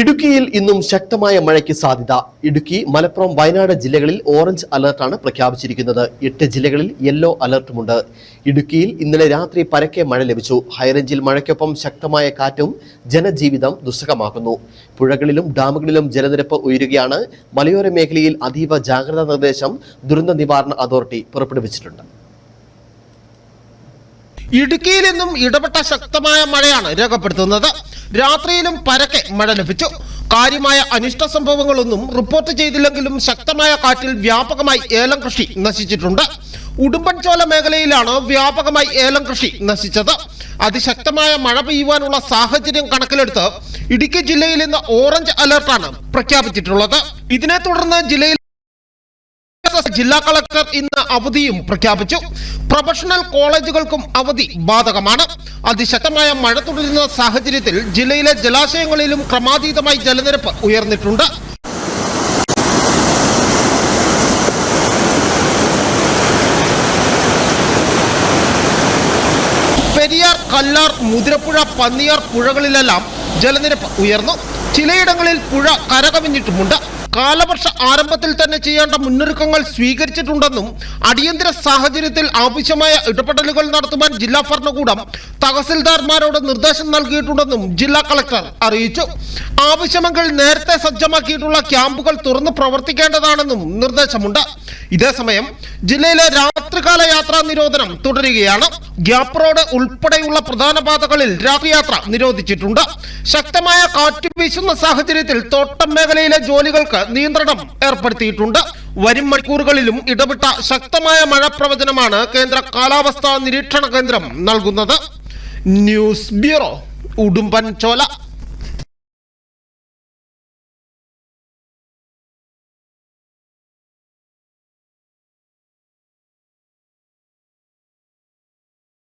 ഇടുക്കിയിൽ ഇന്നും ശക്തമായ മഴയ്ക്ക് സാധ്യത. ഇടുക്കി മലപ്പുറം വയനാട് ജില്ലകളിൽ ഓറഞ്ച് അലർട്ടാണ് പ്രഖ്യാപിച്ചിരിക്കുന്നത്. എട്ട് ജില്ലകളിൽ യെല്ലോ അലർട്ടുമുണ്ട്. ഇടുക്കിയിൽ ഇന്നലെ രാത്രി പരക്കെ മഴ ലഭിച്ചു. ഹൈറേഞ്ചിൽ മഴയ്ക്കൊപ്പം ശക്തമായ കാറ്റും ജനജീവിതം ദുസ്സഹമാക്കുന്നു. പുഴകളിലും ഡാമുകളിലും ജലനിരപ്പ് ഉയരുകയാണ്. മലയോര മേഖലയിൽ അതീവ ജാഗ്രതാ നിർദ്ദേശം ദുരന്ത നിവാരണ അതോറിറ്റി പുറപ്പെടുവിച്ചിട്ടുണ്ട്. ഇടുക്കിയിൽ നിന്നും ഇടപെട്ട ശക്തമായ മഴയാണ് രേഖപ്പെടുത്തുന്നത്. രാത്രിയിലും പരക്കെ മഴ ലഭിച്ചു. കാര്യമായ അനിഷ്ട സംഭവങ്ങളൊന്നും റിപ്പോർട്ട് ചെയ്തില്ലെങ്കിലും ശക്തമായ കാറ്റിൽ വ്യാപകമായി ഏലം കൃഷി നശിച്ചിട്ടുണ്ട്. ഉടുമ്പൻചോല മേഖലയിലാണ് വ്യാപകമായി ഏലം കൃഷി നശിച്ചത്. അതിശക്തമായ മഴ പെയ്യുവാനുള്ള സാഹചര്യം കണക്കിലെടുത്ത് ഇടുക്കി ജില്ലയിൽ ഇന്ന് ഓറഞ്ച് അലർട്ടാണ് പ്രഖ്യാപിച്ചിട്ടുള്ളത്. ഇതിനെ തുടർന്ന് ജില്ലയിൽ ജില്ലാ കളക്ടർ ഇന്ന് അവധിയും പ്രഖ്യാപിച്ചു. പ്രൊഫഷണൽ കോളേജുകൾക്കും അവധി ബാധകമാണ്. അതിശക്തമായ മഴ തുടരുന്ന സാഹചര്യത്തിൽ ജില്ലയിലെ ജലാശയങ്ങളിലും ക്രമാതീതമായി ജലനിരപ്പ് ഉയർന്നിട്ടുണ്ട്. പെരിയാർ കല്ലാർ മുതിരപ്പുഴ പന്നിയാർ പുഴകളിലെല്ലാം ജലനിരപ്പ് ഉയർന്നു. ചിലയിടങ്ങളിൽ പുഴ കരകവിഞ്ഞിട്ടുമുണ്ട് കാലവർഷ ആരംഭത്തിൽ തന്നെ ചെയ്യേണ്ട മുന്നൊരുക്കങ്ങൾ സ്വീകരിച്ചിട്ടുണ്ടെന്നും അടിയന്തര സാഹചര്യത്തിൽ ആവശ്യമായ ഇടപെടലുകൾ നടത്തുവാൻ ജില്ലാ ഭരണകൂടം തഹസിൽദാർമാരോട് നിർദ്ദേശം നൽകിയിട്ടുണ്ടെന്നും ജില്ലാ കളക്ടർ അറിയിച്ചു. ആവശ്യമെങ്കിൽ നേരത്തെ സജ്ജമാക്കിയിട്ടുള്ള ക്യാമ്പുകൾ തുറന്ന് പ്രവർത്തിക്കേണ്ടതാണെന്നും നിർദ്ദേശമുണ്ട്. ഇതേസമയം ജില്ലയിലെ രാത്രികാല യാത്രാ നിരോധനം തുടരുകയാണ്. ഗ്യാപ് റോഡ് ഉൾപ്പെടെയുള്ള പ്രധാന പാതകളിൽ രാത്രിയാത്ര നിരോധിച്ചിട്ടുണ്ട്. ശക്തമായ കാറ്റ് വീശുന്ന സാഹചര്യത്തിൽ തോട്ടം മേഖലയിലെ ജോലികൾക്ക് നിയന്ത്രണം ഏർപ്പെടുത്തിയിട്ടുണ്ട്. വരും മണിക്കൂറുകളിലും ഇടപെട്ട ശക്തമായ മഴ പ്രവചനമാണ് കേന്ദ്ര കാലാവസ്ഥാ നിരീക്ഷണ കേന്ദ്രം നൽകുന്നത്. ന്യൂസ് ബ്യൂറോ ഉടുമ്പൻ ചോല